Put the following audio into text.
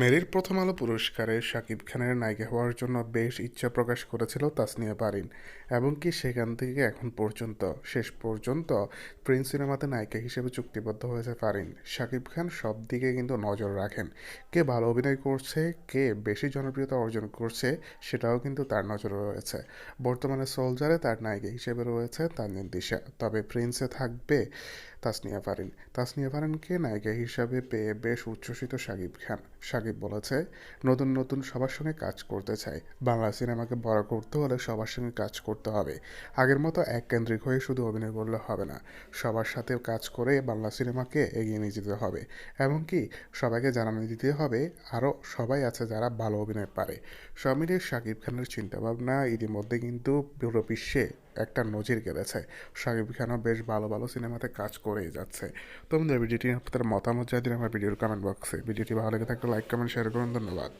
মেরির প্রথম আলো পুরস্কারে শাকিব খানের নায়িকা হওয়ার জন্য বেশ ইচ্ছা প্রকাশ করেছিল তাসনিয়া পারিন, এবং কি সেখান থেকে এখন পর্যন্ত, শেষ পর্যন্ত প্রিন্স সিনেমাতে নায়িকা হিসেবে চুক্তিবদ্ধ হয়েছে পারিন। শাকিব খান সব দিকে কিন্তু নজর রাখেন। কে ভালো অভিনয় করছে, কে বেশি জনপ্রিয়তা অর্জন করছে, সেটাও কিন্তু তার নজরে রয়েছে। বর্তমানে সোলজারে তার নায়িকা হিসেবে রয়েছে তানজিন দিশা তবে প্রিন্সে থাকবে তাসনিয়া ফারিন। তাসনিয়া ফারিনকে নায়িকা হিসাবে পেয়ে বেশ উচ্ছ্বসিত শাকিব খান। সাকিব বলেছে, নতুন নতুন সবার সঙ্গে কাজ করতে চাই। বাংলা সিনেমাকে বড় করতে হলে সবার সঙ্গে কাজ করতে হবে। আগের মতো এককেন্দ্রিক হয়ে শুধু অভিনয় করলে হবে না। সবার সাথে কাজ করে বাংলা সিনেমাকে এগিয়ে নিয়ে যেতে হবে। এমনকি সবাইকে জানানো দিতে হবে, আরও সবাই আছে যারা ভালো অভিনয় পারে। সব মিলিয়ে শাকিব খানের চিন্তাভাবনা ইতিমধ্যে কিন্তু পুরো বিশ্বে একটা নজির গেড়েছে। শাকিব খানও বেশ ভালো ভালো সিনেমাতে কাজ করেই যাচ্ছে। তো আমাদের ভিডিওটি আপনাদের মতামত জানিয়ে আমার ভিডিওর কমেন্ট বক্সে ভিডিওটি ভালো লেগে থাকলে লাইক কমেন্ট শেয়ার করুন। ধন্যবাদ।